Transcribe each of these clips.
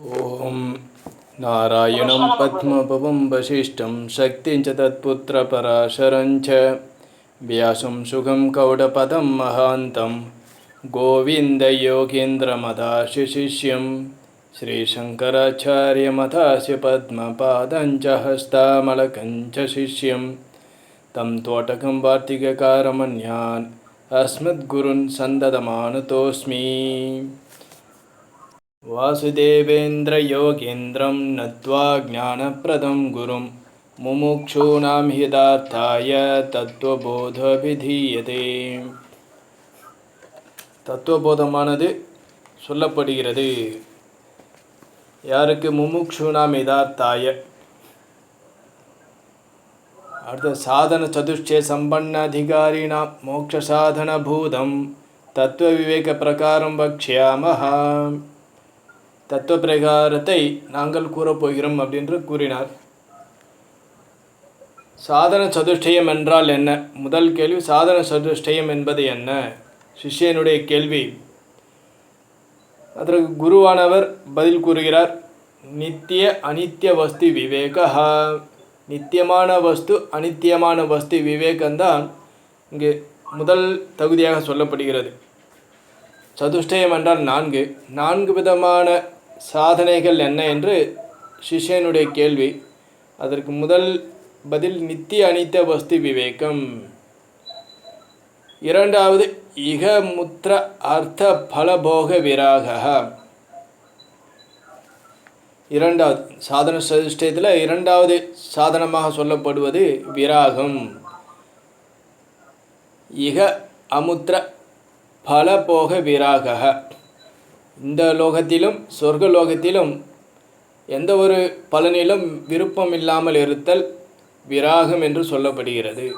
ॐ नारायणं पद्मभवं वसिष्ठं शक्तिं च तत्पुत्रपराशरं च व्यासं सुखं कौडपदं महान्तं गोविन्दयोगीन्द्रमदाशिशिष्यं श्रीशङ्कराचार्यमथास्य पद्मपादं च हस्तामलकं च शिष्यं तं तोटकं वार्तिककारमन्यान् अस्मद्गुरुन् सन्ददमानुतोऽस्मि वासुदेवेन्द्रयोगीन्द्रं नत्वा ज्ञानप्रदं गुरुं मुमुक्षूणां हितार्थाय தத்துவபோதவிதீயதே தத்துவபோதமானது சொல்லப்படுகிறது யாருக்கு முமுக்ஷூனாம் யதார்த்தாய அடுத்த சாதன சதுஷ்டே சம்பன்ன அதிகாரிணாம் மோட்ச சாதன பூதம் தத்துவ விவேக பிரகாரம் வக்ஷியாமஹா தத்துவ பிரகாரத்தை நாங்கள் கூறப்போகிறோம் அப்படின்று கூறினார். சாதன சதுஷ்டயம் என்றால் என்ன? முதல் கேள்வி சாதன சதுஷ்டயம் என்பது என்ன? சிஷ்யனுடைய கேள்வி. அதற்கு குருவானவர் பதில் கூறுகிறார் நித்திய அனித்திய வஸ்து விவேகா. நித்தியமான வஸ்து அனித்தியமான வஸ்து விவேகம்தான் இங்கு முதல் தகுதியாக சொல்லப்படுகிறது. சதுஷ்டயம் என்றால் நான்கு. நான்கு விதமான சாதனைகள் என்ன என்று சிஷ்யனுடைய கேள்வி. அதற்கு முதல் பதில் நித்திய அனித்த வஸ்தி விவேகம். இரண்டாவது இக முத்திர அர்த்த பலபோக விராக இரண்டாவது சாதன சதிஷ்டத்தில் இரண்டாவது சாதனமாக சொல்லப்படுவது விராகம். இக அமுத்திர பலபோக விராக இந்த லோகத்திலும் சொர்க்க லோகத்திலும் எந்த ஒரு பலனிலும் விருப்பம் இல்லாமல் இருத்தல் விராகம் என்று சொல்லப்படுகிறது.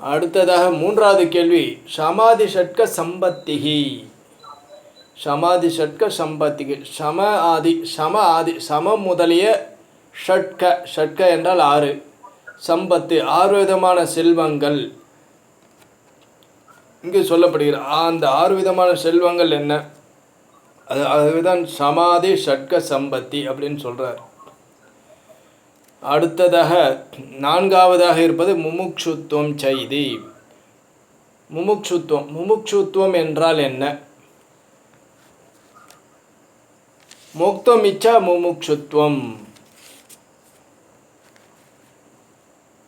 அடுத்ததாக மூன்றாவது கேள்வி. சமாதி ஷட்க சம்பத்திகி. சமாதி ஷட்க சம்பத்திகி. சம ஆதி சம ஆதி சமம் முதலிய ஷட்க ஷட்க என்றால் ஆறு. சம்பத்து ஆறு விதமான செல்வங்கள். இங்கு சொல்லப்படுகிறது அந்த ஆறு விதமான செல்வங்கள் என்ன? அது அதுதான் சமாதி ஷட்க சம்பத்தி அப்படின்னு சொல்கிறார் அடுத்ததாக நான்காவதாக இருப்பது முமுக்ஷுத்துவம் செய்தி. முமுக்ஷுத்துவம் முமுக்ஷுத்துவம் என்றால் என்ன? மோக்தம் இச்சா முமுக்ஷுத்துவம்.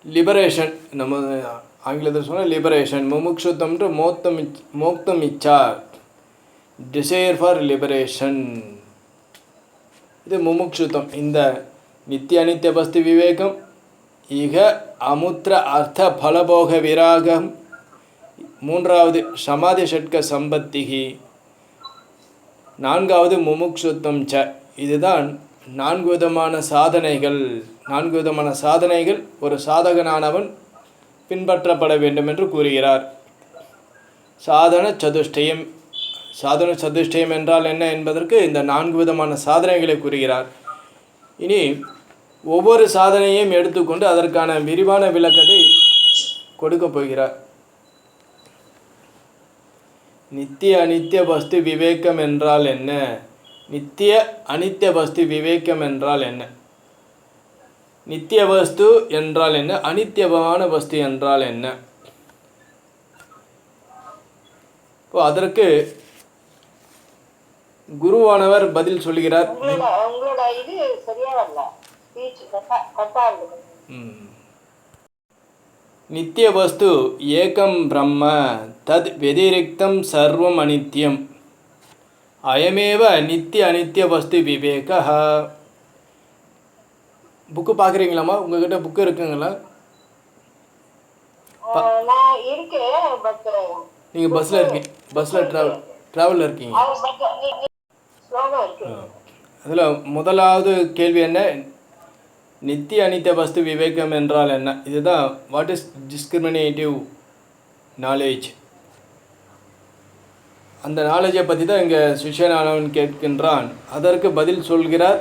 லிபரேஷன் நம்ம ஆங்கிலத்தில் சொன்னால் லிபரேஷன் முமுக்ஷுத்தம்ன்ற மோத்தம் இச் மோக்தம் இச்சா டிசையர் ஃபார் லிபரேஷன் இது முமுக்ஷுத்தம். இந்த நித்திய அனித்திய பஸ்தி விவேகம் இக அமுத்திர அர்த்த பலபோக விராகம். மூன்றாவது சமாதி ஷட்க சம்பத்திகி. நான்காவது முமுக்ஷுத்தம் ச. இதுதான் நான்கு விதமான சாதனைகள். நான்கு விதமான சாதனைகள். ஒரு சாதகனானவன் பின்பற்றப்பட வேண்டும் என்று கூறுகிறார். சாதன சதுஷ்டயம். சாதன சதுஷ்டயம் என்றால் என்ன என்பதற்கு இந்த நான்கு விதமான சாதனைகளை கூறுகிறார். இனி ஒவ்வொரு சாதனையும் எடுத்துக்கொண்டு அதற்கான விரிவான விளக்கத்தை கொடுக்க போகிறார். நித்திய அனித்திய வஸ்து விவேகம் என்றால் என்ன? நித்திய அனித்திய வஸ்து விவேகம் என்றால் என்ன? நித்திய வஸ்து என்றால் என்ன? அனித்தியமான வஸ்து என்றால் என்ன? இப்போ அதற்கு குருவானவர் பதில் சொல்கிறார். நித்திய வஸ்து ஏகம் பிரம்ம தத் வெதிரிக்தம் சர்வம் அனித்யம். அயமேவ நித்திய அனித்திய வஸ்து விவேக புக்கு பார்க்குறீங்களாம்மா? உங்ககிட்ட புக்கு இருக்குங்களா? நீங்கள் பஸ்ஸில் இருக்கீங்க. பஸ்ஸில் ட்ராவல் ட்ராவலில் இருக்கீங்க. அதில் முதலாவது கேள்வி என்ன? நித்திய அனித்திய வஸ்து விவேகம் என்றால் என்ன? இதுதான் வாட் இஸ் டிஸ்கிரிமினேட்டிவ் நாலேஜ் அந்த நாலேஜை பற்றி தான் இங்கே சிஷ்யனானவன் கேட்கின்றான். அதற்கு பதில் சொல்கிறார்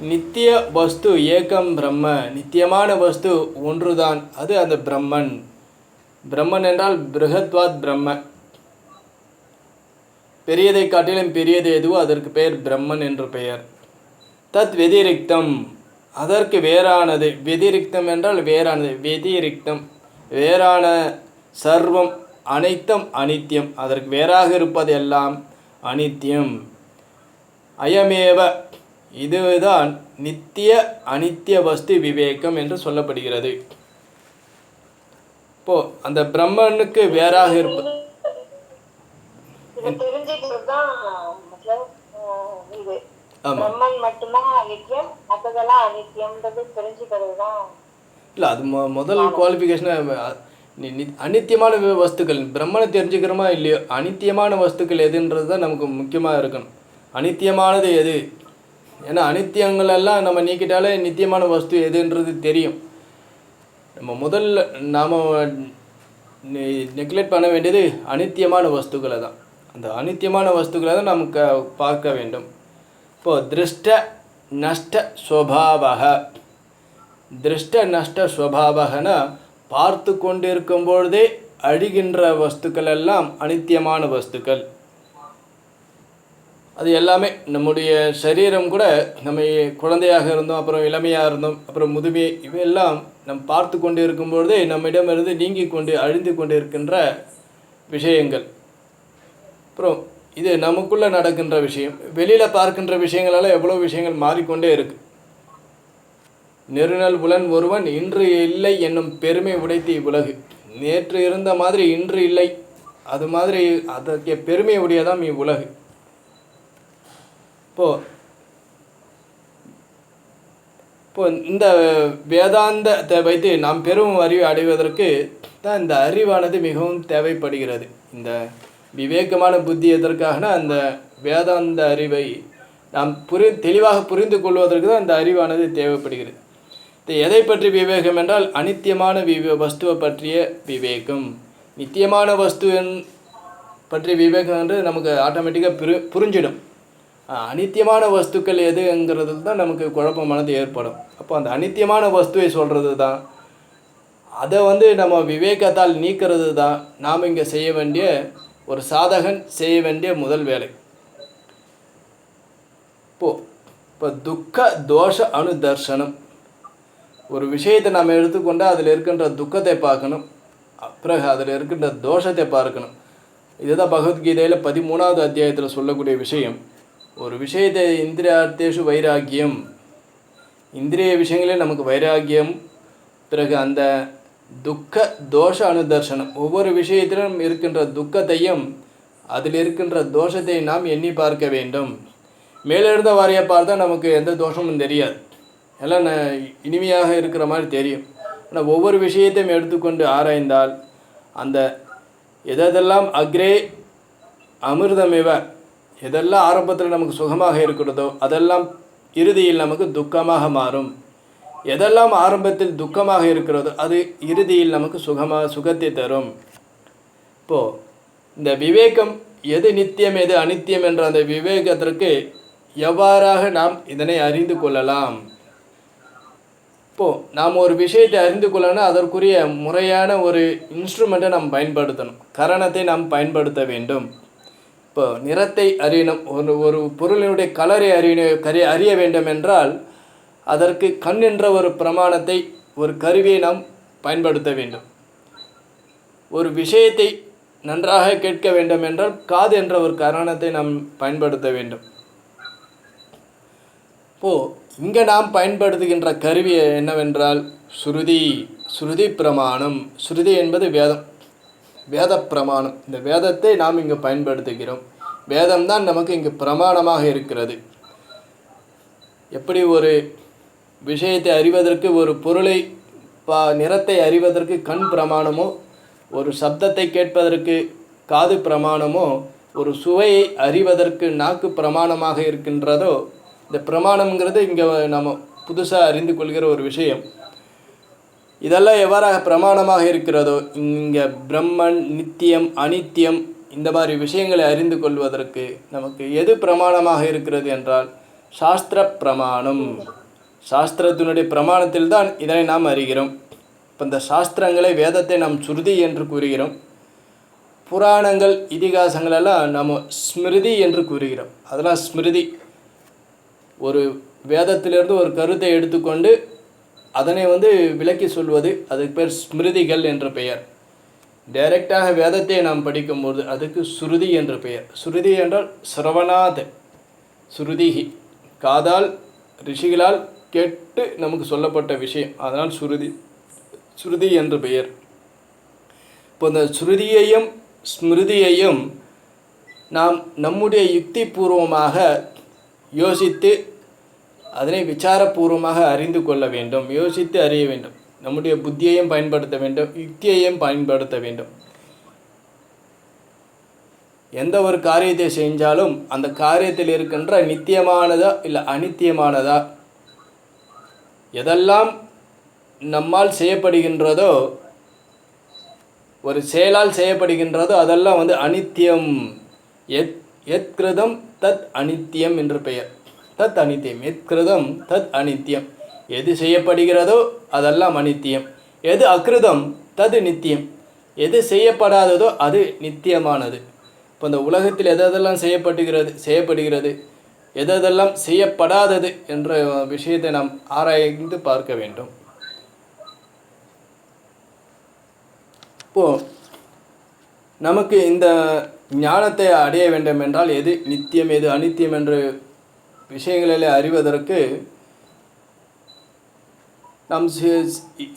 நித்திய வஸ்து ஏகம் பிரம்ம. நித்தியமான வஸ்து ஒன்றுதான் அது அந்த பிரம்மன். பிரம்மன் என்றால் பிருகத்வாத் பிரம்ம. பெரியதை காட்டிலும் பெரியது எதுவோ அதற்கு பெயர் பிரம்மன் என்று பெயர். தத் வெதிரிக்தம் அதற்கு வேறானது. வெதிரிக்தம் என்றால் வேறானது. வெதிரிக்தம் வேறான சர்வம் அனைத்தும் அனித்தியம் அதற்கு வேறாக இருப்பது எல்லாம் அனித்தியம் அயமேவ இதுதான் நித்திய அனித்திய வஸ்து விவேகம் என்று சொல்லப்படுகிறது. இப்போ அந்த பிரம்மனுக்கு வேறாக இருப்ப இல்லை அது முதல் குவாலிஃபிகேஷனை அனித்தியமான வஸ்துக்கள் பிரம்மனை தெரிஞ்சுக்கிறோமா இல்லையோ அனித்தியமான வஸ்துக்கள் எதுன்றது தான் நமக்கு முக்கியமாக இருக்கணும். அனித்தியமானது எது? ஏன்னா அனித்தியங்களெல்லாம் நம்ம நீக்கிட்டாலே நித்தியமான வஸ்து எதுன்றது தெரியும். நம்ம முதல்ல நாம் நெக்லெக்ட் பண்ண வேண்டியது அனித்தியமான வஸ்துக்களை தான். அந்த அனித்தியமான வஸ்துக்களை தான் நமக்கு பார்க்க வேண்டும். இப்போது திருஷ்ட நஷ்ட ஸ்வபாவக திருஷ்ட நஷ்ட ஸ்வபாவகனா பார்த்து கொண்டிருக்கும் பொழுதே அழிகின்ற வஸ்துக்கள் எல்லாம் அனித்தியமான வஸ்துக்கள். அது எல்லாமே நம்முடைய சரீரம் கூட நம்ம குழந்தையாக இருந்தோம் அப்புறம் இளமையாக இருந்தோம் அப்புறம் முதுமை இவையெல்லாம் நம் பார்த்து கொண்டு இருக்கும்பொழுதே நம்மிடமிருந்து நீங்கி கொண்டு அழிந்து கொண்டு இருக்கின்ற விஷயங்கள். அப்புறம் இது நமக்குள்ளே நடக்கின்ற விஷயம். வெளியில் பார்க்கின்ற விஷயங்களால் எவ்வளோ விஷயங்கள் மாறிக்கொண்டே இருக்குது நெருநல் புலன் ஒருவன் இன்று இல்லை என்னும் பெருமை உடைத்து இவ்வுலகு நேற்று இருந்த மாதிரி இன்று இல்லை. அது மாதிரி அதற்கு பெருமை உடையதாம் இவ்வுலகு. இப்போது இப்போ இந்த வேதாந்தத்தை வைத்து நாம் பெரும் அறிவை அடைவதற்கு தான் இந்த அறிவானது மிகவும் தேவைப்படுகிறது. இந்த விவேகமான புத்தி எதற்காகனா அந்த வேதாந்த அறிவை நாம் புரி தெளிவாக புரிந்து கொள்வதற்கு தான் இந்த அறிவானது தேவைப்படுகிறது. இது எதை பற்றி விவேகம் என்றால் அனித்தியமான விவே வஸ்துவை பற்றிய விவேகம். நித்தியமான வஸ்து பற்றிய பற்றி விவேகம் என்று நமக்கு ஆட்டோமேட்டிக்காக புரி புரிஞ்சிடும். அனித்தியமான வஸ்துக்கள் எதுங்கிறது தான் நமக்கு குழப்பமானது ஏற்படும். அப்போ அந்த அனித்தியமான வஸ்துவை சொல்கிறது தான் அதை வந்து நம்ம விவேகத்தால் நீக்கிறது தான் நாம் இங்கே செய்ய வேண்டிய ஒரு சாதகன் செய்ய வேண்டிய முதல் வேலை. இப்போ இப்போ துக்க தோஷ அனுதர்சனம் ஒரு விஷயத்தை நாம் எடுத்துக்கொண்டால் அதில் இருக்கின்ற துக்கத்தை பார்க்கணும். பிறகு அதில் இருக்கின்ற தோஷத்தை பார்க்கணும். இதுதான் பகவத்கீதையில் பதிமூணாவது அத்தியாயத்தில் சொல்லக்கூடிய விஷயம். ஒரு விஷயத்தை இந்திரியார்த்தேஷு வைராக்கியம். இந்திரிய விஷயங்களே நமக்கு வைராக்கியம். பிறகு அந்த துக்க தோஷ அனுதர்சனம். ஒவ்வொரு விஷயத்திலும் இருக்கின்ற துக்கத்தையும் அதில் இருக்கின்ற தோஷத்தை நாம் எண்ணி பார்க்க வேண்டும். மேலிருந்த வாரியை பார்த்தா நமக்கு எந்த தோஷமும் தெரியாது. எல்லாம் இனிமையாக இருக்கிற மாதிரி தெரியும். ஆனால் ஒவ்வொரு விஷயத்தையும் எடுத்துக்கொண்டு ஆராய்ந்தால் அந்த எதெல்லாம் அக்ரே அமிர்தமிவ எதெல்லாம் ஆரம்பத்தில் நமக்கு சுகமாக இருக்கிறதோ அதெல்லாம் இறுதியில் நமக்கு துக்கமாக மாறும். எதெல்லாம் ஆரம்பத்தில் துக்கமாக இருக்கிறதோ அது இறுதியில் நமக்கு சுகமாக சுகத்தை தரும். இப்போது இந்த விவேகம் எது நித்தியம் எது அனித்தியம் என்ற அந்த விவேகத்திற்கு எவ்வாறாக நாம் இதனை அறிந்து கொள்ளலாம்? இப்போது நாம் ஒரு விஷயத்தை அறிந்து கொள்ளணும்னா அதற்குரிய முறையான ஒரு இன்ஸ்ட்ருமெண்ட்டை நாம் பயன்படுத்தணும். கரணத்தை நாம் பயன்படுத்த வேண்டும். இப்போ நிறத்தை அறியணும். ஒரு ஒரு பொருளினுடைய கலரை அறிய கரி அறிய வேண்டும் என்றால் அதற்கு கண் என்ற ஒரு பிரமாணத்தை ஒரு கருவியை நாம் பயன்படுத்த வேண்டும். ஒரு விஷயத்தை நன்றாக கேட்க வேண்டும் என்றால் காது என்ற ஒரு காரணத்தை நாம் பயன்படுத்த வேண்டும். இப்போ இங்கே நாம் பயன்படுத்துகின்ற கருவி என்னவென்றால் ஸ்ருதி ஸ்ருதி பிரமாணம். ஸ்ருதி என்பது வேதம். வேத பிரமாணம் இந்த வேதத்தை நாம் இங்கு பயன்படுத்துகிறோம். வேதம் தான் நமக்கு இங்கு பிரமாணமாக இருக்கிறது. எப்படி ஒரு விஷயத்தை அறிவதற்கு ஒரு பொருளை பா நிறத்தை அறிவதற்கு கண் பிரமாணமோ ஒரு சப்தத்தை கேட்பதற்கு காது பிரமாணமோ ஒரு சுவையை அறிவதற்கு நாக்கு பிரமாணமாக இருக்கின்றதோ இந்த பிரமாணங்கிறது இங்கே நம்ம புதுசாக அறிந்து கொள்கிற ஒரு விஷயம். இதெல்லாம் எவ்வாறாக பிரமாணமாக இருக்கிறதோ இங்கே பிரம்மன் நித்தியம் அனித்தியம் இந்த மாதிரி விஷயங்களை அறிந்து கொள்வதற்கு நமக்கு எது பிரமாணமாக இருக்கிறது என்றால் சாஸ்திர பிரமாணம். சாஸ்திரத்தினுடைய பிரமாணத்தில் தான் இதனை நாம் அறிகிறோம். இப்போ இந்த சாஸ்திரங்களை வேதத்தை நாம் சுருதி என்று கூறுகிறோம். புராணங்கள் இதிகாசங்கள் எல்லாம் நம்ம ஸ்மிருதி என்று கூறுகிறோம். அதெல்லாம் ஸ்மிருதி. ஒரு வேதத்திலிருந்து ஒரு கருத்தை எடுத்துக்கொண்டு அதனை வந்து விளக்கி சொல்வது அதுக்கு பேர் ஸ்மிருதிகள் என்ற பெயர். டைரெக்டாக வேதத்தை நாம் படிக்கும்போது அதுக்கு சுருதி என்ற பெயர். சுருதி என்றால் சிரவணாத். சுருதிகி காதால் ரிஷிகளால் கேட்டு நமக்கு சொல்லப்பட்ட விஷயம். அதனால் சுருதி சுருதி என்ற பெயர். இப்போ இந்த ஸ்ருதியையும் ஸ்மிருதியையும் நாம் நம்முடைய யுக்திபூர்வமாக யோசித்து அதனை விசாரபூர்வமாக அறிந்து கொள்ள வேண்டும் யோசித்து அறிய வேண்டும். நம்முடைய புத்தியையும் பயன்படுத்த வேண்டும் யுக்தியையும் பயன்படுத்த வேண்டும். எந்த ஒரு காரியத்தை செஞ்சாலும் அந்த காரியத்தில் இருக்கின்ற நித்தியமானதா இல்லை அனித்தியமானதா? எதெல்லாம் நம்மால் செய்யப்படுகின்றதோ ஒரு செயலால் செய்யப்படுகின்றதோ அதெல்லாம் வந்து அனித்தியம். எத் எத் கிருதம் தத் அனித்தியம் என்று பெயர். தத் அனித்தியம். எத்கிருதம் தத் அனித்தியம். எது செய்யப்படுகிறதோ அதெல்லாம் அனித்தியம். எது அக்கிருதம் தது நித்தியம். எது செய்யப்படாததோ அது நித்தியமானது. இப்போ இந்த உலகத்தில் எதெல்லாம் செய்யப்படுகிறது செய்யப்படுகிறது எதெல்லாம் செய்யப்படாதது என்ற விஷயத்தை நாம் ஆராய்ந்து பார்க்க வேண்டும். இப்போது நமக்கு இந்த ஞானத்தை அடைய வேண்டும் என்றால் எது நித்தியம் எது அனித்தியம் என்று விஷயங்களில் அறிவதற்கு நம்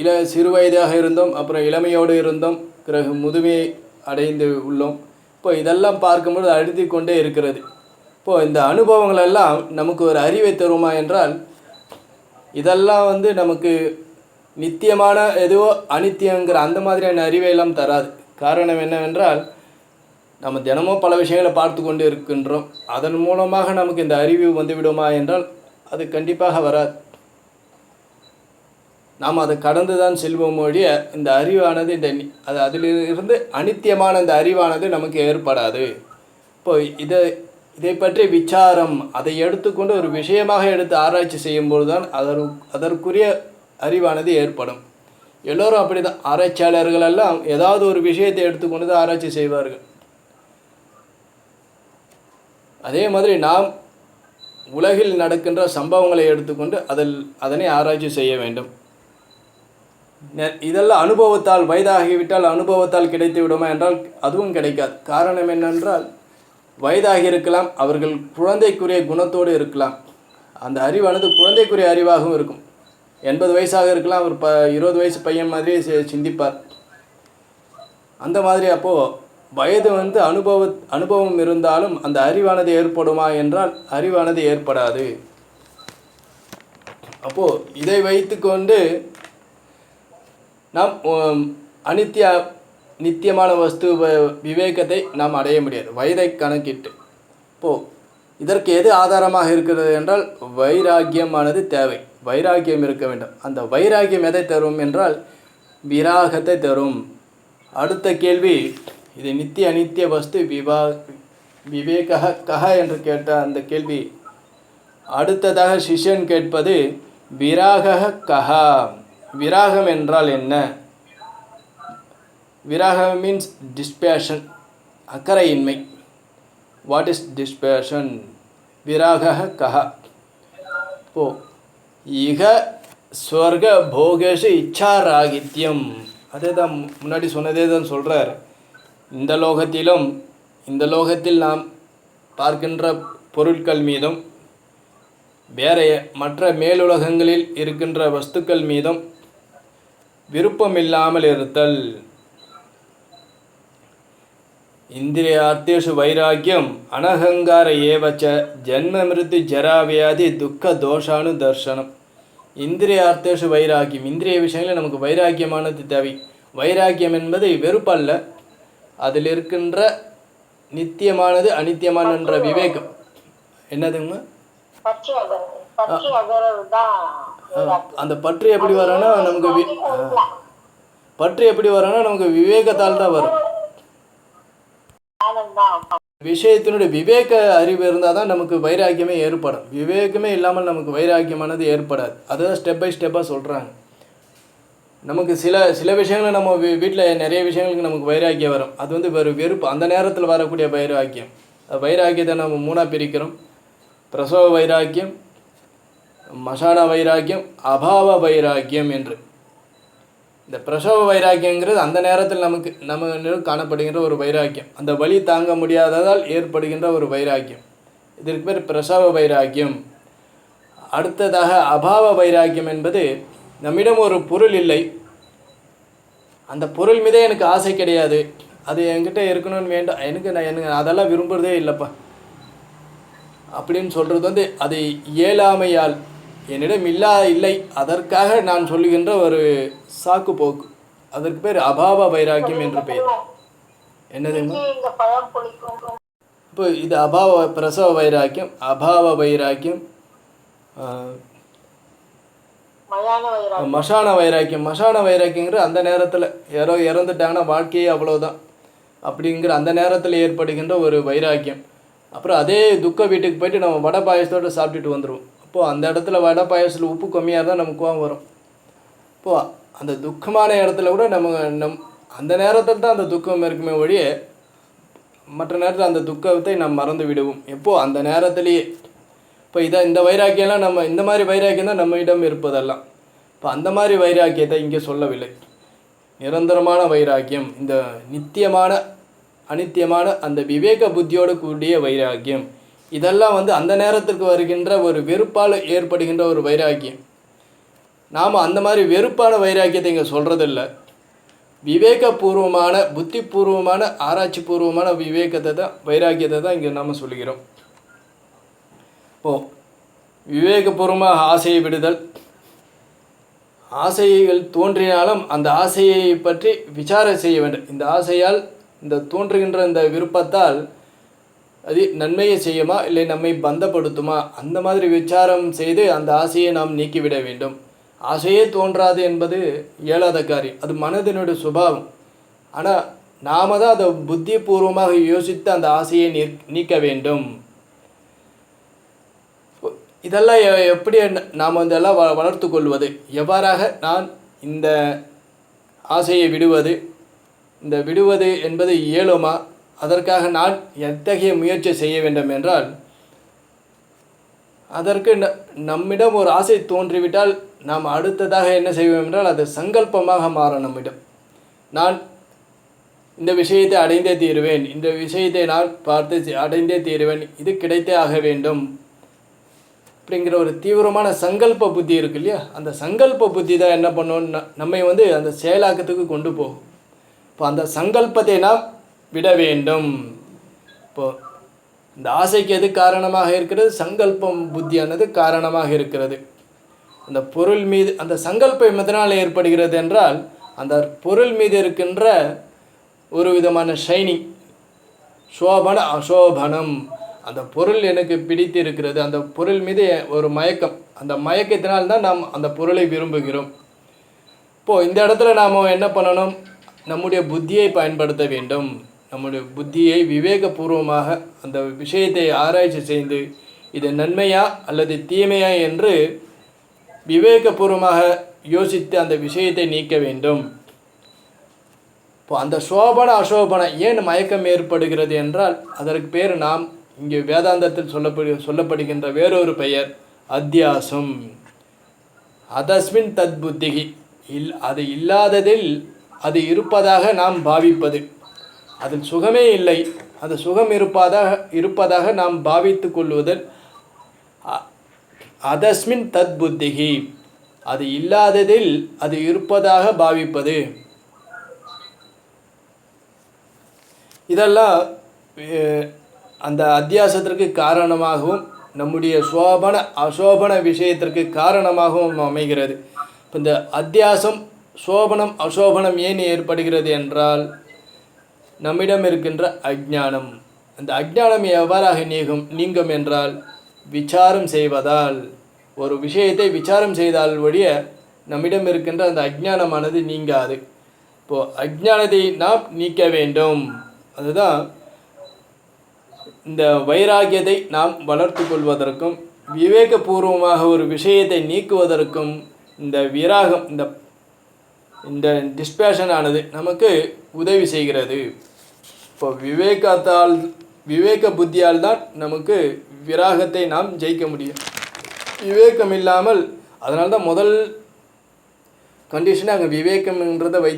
இள சிறு வயதாக இருந்தோம் அப்புறம் இளமையோடு இருந்தோம் பிறகு முதுமையை அடைந்து உள்ளோம். இப்போ இதெல்லாம் பார்க்கும்போது அழுத்தி கொண்டே இருக்கிறது. இப்போது இந்த அனுபவங்கள் எல்லாம் நமக்கு ஒரு அறிவை தருமா என்றால் இதெல்லாம் வந்து நமக்கு நித்தியமான எதுவோ அனித்தியங்கிற அந்த மாதிரியான அறிவை எல்லாம் தராது. காரணம் என்னவென்றால் நம்ம தினமும் பல விஷயங்களை பார்த்து கொண்டு இருக்கின்றோம். அதன் மூலமாக நமக்கு இந்த அறிவு வந்துவிடுமா என்றால் அது கண்டிப்பாக வராது. நாம் அதை கடந்து தான் செல்வோம் ஒழிய இந்த அறிவானது இந்த அது அதிலிருந்து அனித்தியமான இந்த அறிவானது நமக்கு ஏற்படாது. இப்போ இதை இதை பற்றி விசாரம் அதை எடுத்துக்கொண்டு ஒரு விஷயமாக எடுத்து ஆராய்ச்சி செய்யும்போது தான் அதற்கு அதற்குரிய அறிவானது ஏற்படும். எல்லோரும் அப்படி தான் ஆராய்ச்சியாளர்கள் எல்லாம் ஏதாவது ஒரு விஷயத்தை எடுத்துக்கொண்டு தான் ஆராய்ச்சி செய்வார்கள். அதே மாதிரி நாம் உலகில் நடக்கின்ற சம்பவங்களை எடுத்துக்கொண்டு அதில் அதனை ஆராய்ச்சி செய்ய வேண்டும். நெ- இதெல்லாம் அனுபவத்தால் வயதாகிவிட்டால் அனுபவத்தால் கிடைத்து விடுமா என்றால் அதுவும் கிடைக்காது. காரணம் என்னென்றால் வயதாகி இருக்கலாம் அவர்கள் குழந்தைக்குரிய குணத்தோடு இருக்கலாம். அந்த அறிவானது குழந்தைக்குரிய அறிவாகவும் இருக்கும். எண்பது வயசாக இருக்கலாம் அவர் ப இருபது வயசு பையன் மாதிரி சிந்திப்பார். அந்த மாதிரி அப்போது வயது வந்து அனுபவ அனுபவம் இருந்தாலும் அந்த அறிவானது ஏற்படுமா என்றால் அறிவானது ஏற்படாது. அப்போது இதை வைத்துக்கொண்டு நாம் அனித்திய நித்தியமான வஸ்து விவேகத்தை நாம் அடைய முடியாது. வயதை கணக்கிட்டு. இப்போது இதற்கு எது ஆதாரமாக இருக்கிறது என்றால் வைராக்கியமானது தேவை. வைராக்கியம் இருக்க வேண்டும். அந்த வைராக்கியம் எதை தரும் என்றால் விராகத்தை தரும். அடுத்த கேள்வி இது நித்திய அனித்திய வஸ்து விவா விவேக கஹ என்று கேட்ட அந்த கேள்வி. அடுத்ததாக சிஷ்யன் கேட்பது விராக கஹா? விராகம் என்றால் என்ன? விராகம் மீன்ஸ் டிஸ்பேஷன் அக்கறையின்மை. வாட் இஸ் டிஸ்பேஷன் விராக கஹா. போ இக ஸ்வர்க போகேஷு இச்சா ராகித்யம் அதே தான் முன்னாடி சொன்னதே தான் சொல்கிறார் இந்த லோகத்திலும் இந்த லோகத்தில் நாம் பார்க்கின்ற பொருட்கள் மீதும் வேற மற்ற மேலுலகங்களில் இருக்கின்ற வஸ்துக்கள் மீதும் விருப்பமில்லாமல் இருத்தல். இந்திரியார்த்தேஷு வைராக்கியம் அனகங்கார ஏவச்ச ஜன்ம மிருத்து ஜராவியாதி துக்க தோஷானு தர்சனம். இந்திரியார்த்தேஷு வைராக்கியம். இந்திரிய விஷயங்களில் நமக்கு வைராக்கியமானது தேவை. வைராக்கியம் என்பது வெறுப்பல்ல. அதில் இருக்கின்ற நித்தியமானது அனித்தியமானன்ற விவேகம். என்னதுங்க? அந்த பற்று எப்படி வரணும்னா நமக்கு. பற்று எப்படி வரணும்னா நமக்கு விவேகத்தால் தான் வரும். விஷயத்தினுடைய விவேக அறிவு இருந்தால் தான் நமக்கு வைராக்கியமே ஏற்படும். விவேகமே இல்லாமல் நமக்கு வைராக்கியமானது ஏற்படாது. அதுதான் ஸ்டெப் பை ஸ்டெப்பாக சொல்கிறாங்க நமக்கு சில சில விஷயங்களை நம்ம வீ வீட்டில் நிறைய விஷயங்களுக்கு நமக்கு வைராக்கியம் வரும். அது வந்து வெறும் வெறுப்பு. அந்த நேரத்தில் வரக்கூடிய வைராக்கியம். வைராக்கியத்தை நம்ம மூணாக பிரிக்கிறோம். பிரசவ வைராக்கியம் மசான வைராக்கியம் அபாவ வைராக்கியம் என்று. இந்த பிரசவ வைராக்கியங்கிறது அந்த நேரத்தில் நமக்கு நம்ம காணப்படுகின்ற ஒரு வைராக்கியம். அந்த வலி தாங்க முடியாததால் ஏற்படுகின்ற ஒரு வைராக்கியம். இதற்கு பேர் பிரசவ வைராக்கியம். அடுத்ததாக அபாவ வைராக்கியம் என்பது நம்மிடம் ஒரு பொருள் இல்லை. அந்த பொருள் மீதே எனக்கு ஆசை கிடையாது. அது என்கிட்ட இருக்கணும்னு வேண்டாம் எனக்கு நான் எனக்கு அதெல்லாம் விரும்புகிறதே இல்லைப்பா. அப்படின்னு சொல்கிறது வந்து அது இயலாமையால் என்னிடம் இல்லா இல்லை. அதற்காக நான் சொல்லுகின்ற ஒரு சாக்கு போக்கு அதற்கு பேர் அபாவ வைராக்கியம் என்று பெயர். புளிக்கும். இப்போ இது அபாவ பிரசவ வைராக்கியம் அபாவ வைராக்கியம் மசான வைராக்கியம். மசான வைராக்கியங்கிற அந்த நேரத்தில் யாரோ இறந்துட்டாங்கன்னா வாழ்க்கையே அவ்வளோதான் அப்படிங்கிற அந்த நேரத்தில் ஏற்படுகின்ற ஒரு வைராக்கியம். அப்புறம் அதே துக்க வீட்டுக்கு போயிட்டு நம்ம வடை பாயசத்தோடு சாப்பிட்டுட்டு வந்துடுவோம் அப்போது அந்த இடத்துல வடை பாயசத்தில் உப்பு கம்மியாக இருந்தால் நமக்கு கோவம் வரும். இப்போது அந்த துக்கமான இடத்துல கூட நம்ம நம் அந்த நேரத்தில் தான் அந்த துக்கம் இருக்குமே ஒழிய மற்ற நேரத்தில் அந்த துக்கத்தை நாம் மறந்து விடுவோம். எப்போது அந்த நேரத்திலேயே இப்போ இதை இந்த வைராக்கியம்லாம் நம்ம இந்த மாதிரி வைராக்கியம் தான் நம்மிடம் இருப்பதெல்லாம். இப்போ அந்த மாதிரி வைராக்கியத்தை இங்கே சொல்லவில்லை. நிரந்தரமான வைராக்கியம் இந்த நித்தியமான அனித்தியமான அந்த விவேக புத்தியோடு கூடிய வைராக்கியம். இதெல்லாம் வந்து அந்த நேரத்திற்கு வருகின்ற ஒரு வெறுப்பால் ஏற்படுகின்ற ஒரு வைராக்கியம். நாம் அந்த மாதிரி வெறுப்பான வைராக்கியத்தை இங்கே சொல்கிறதில்ல விவேகபூர்வமான புத்திபூர்வமான ஆராய்ச்சி பூர்வமான விவேகத்தை தான் வைராக்கியத்தை தான் இங்கே நாம் சொல்லுகிறோம். இப்போ விவேகபூர்வமாக ஆசையை விடுதல். ஆசைகள் தோன்றினாலும் அந்த ஆசையை பற்றி விசாரம் செய்ய வேண்டும். இந்த ஆசையால் இந்த தோன்றுகின்ற இந்த விருப்பத்தால் அது நன்மையை செய்யுமா இல்லை நம்மை பந்தப்படுத்துமா? அந்த மாதிரி விசாரம் செய்து அந்த ஆசையை நாம் நீக்கிவிட வேண்டும். ஆசையே தோன்றாது என்பது இயலாத காரியம். அது மனதினுடைய சுபாவம். ஆனால் நாம தான் அதை புத்திபூர்வமாக யோசித்து அந்த ஆசையை நீக்க வேண்டும். இதெல்லாம் எப்படி நாம் இதெல்லாம் வ வளர்த்து கொள்வது? எவ்வாறாக நான் இந்த ஆசையை விடுவது? இந்த விடுவது என்பது இயலுமா? அதற்காக நான் எத்தகைய முயற்சி செய்ய வேண்டும் என்றால் அதற்கு ந- நம்மிடம் ஒரு ஆசை தோன்றிவிட்டால் நாம் அடுத்ததாக என்ன செய்வோம் என்றால் அது சங்கல்பமாக மாறும் நம்மிடம். நான் இந்த விஷயத்தை அடைந்தே தீருவேன். இந்த விஷயத்தை நான் பார்த்து அடைந்தே தீருவேன். இது கிடைத்தே ஆக வேண்டும். அப்படிங்கிற ஒரு தீவிரமான சங்கல்ப புத்தி இருக்கு இல்லையா அந்த சங்கல்ப புத்தி தான் என்ன பண்ணும் நம்மை வந்து அந்த செயலாக்கத்துக்கு கொண்டு போகும். இப்போ அந்த சங்கல்பத்தை நாம் விட வேண்டும். இப்போ இந்த ஆசைக்கு எது காரணமாக இருக்கிறது? சங்கல்பம் புத்தியானது காரணமாக இருக்கிறது. அந்த பொருள் மீது அந்த சங்கல்பம் எதனால் ஏற்படுகிறது என்றால் அந்த பொருள் மீது இருக்கின்ற ஒரு விதமான ஷைனிங் சோபன அசோபனம். அந்த பொருள் எனக்கு பிடித்து இருக்கிறது அந்த பொருள் மீது ஒரு மயக்கம். அந்த மயக்கத்தினால் தான் நாம் அந்த பொருளை விரும்புகிறோம். இப்போது இந்த இடத்துல நாம் என்ன பண்ணணும்? நம்முடைய புத்தியை பயன்படுத்த வேண்டும். நம்முடைய புத்தியை விவேகபூர்வமாக அந்த விஷயத்தை ஆராய்ச்சி செய்து இது நன்மையா அல்லது தீமையா என்று விவேகபூர்வமாக யோசித்து அந்த விஷயத்தை நீக்க வேண்டும். இப்போ அந்த சோபன அசோபன ஏன் மயக்கம் ஏற்படுகிறது என்றால் அதற்கு பேர் நாம் இங்கே வேதாந்தத்தில் சொல்லப்படு சொல்லப்படுகின்ற வேறொரு பெயர் அத்தியாசம். அதஸ்மின் தத் புத்திகி இல் அது இல்லாததில் அது இருப்பதாக நாம் பாவிப்பது. அதில் சுகமே இல்லை. அது சுகம் இருப்பதாக இருப்பதாக நாம் பாவித்து கொள்வதில் அ- அதஸ்மின் தத் புத்திகி அது இல்லாததில் அது இருப்பதாக பாவிப்பது. இதெல்லாம் அந்த அத்தியாசத்திற்கு காரணமாகவும் நம்முடைய சோபன அசோபன விஷயத்திற்கு காரணமாகவும் அமைகிறது. இப்போ இந்த அத்தியாசம் சோபனம் அசோபனம் ஏன் ஏற்படுகிறது என்றால் நம்மிடம் இருக்கின்ற அஜ்ஞானம். அந்த அஜ்ஞானம் எவ்வாறாக நீங்கும் நீங்கும் என்றால் விசாரம் செய்வதால். ஒரு விஷயத்தை விசாரம் செய்தால் ஒழிய நம்மிடம் இருக்கின்ற அந்த அஜ்ஞானமானது நீங்காது. இப்போது அஜ்ஞானத்தை நாம் நீக்க வேண்டும். அதுதான் இந்த வைராகியத்தை நாம் வளர்த்து கொள்வதற்கும் விவேகபூர்வமாக ஒரு விஷயத்தை நீக்குவதற்கும் இந்த விராகம் இந்த இந்த டிஸ்பேஷனானது நமக்கு உதவி செய்கிறது. இப்போ விவேகத்தால் விவேக புத்தியால் தான் நமக்கு விராகத்தை நாம் ஜெயிக்க முடியும். விவேகம் இல்லாமல் அதனால்தான் முதல் கண்டிஷனை அங்கே விவேகம்ன்றதை வைத்து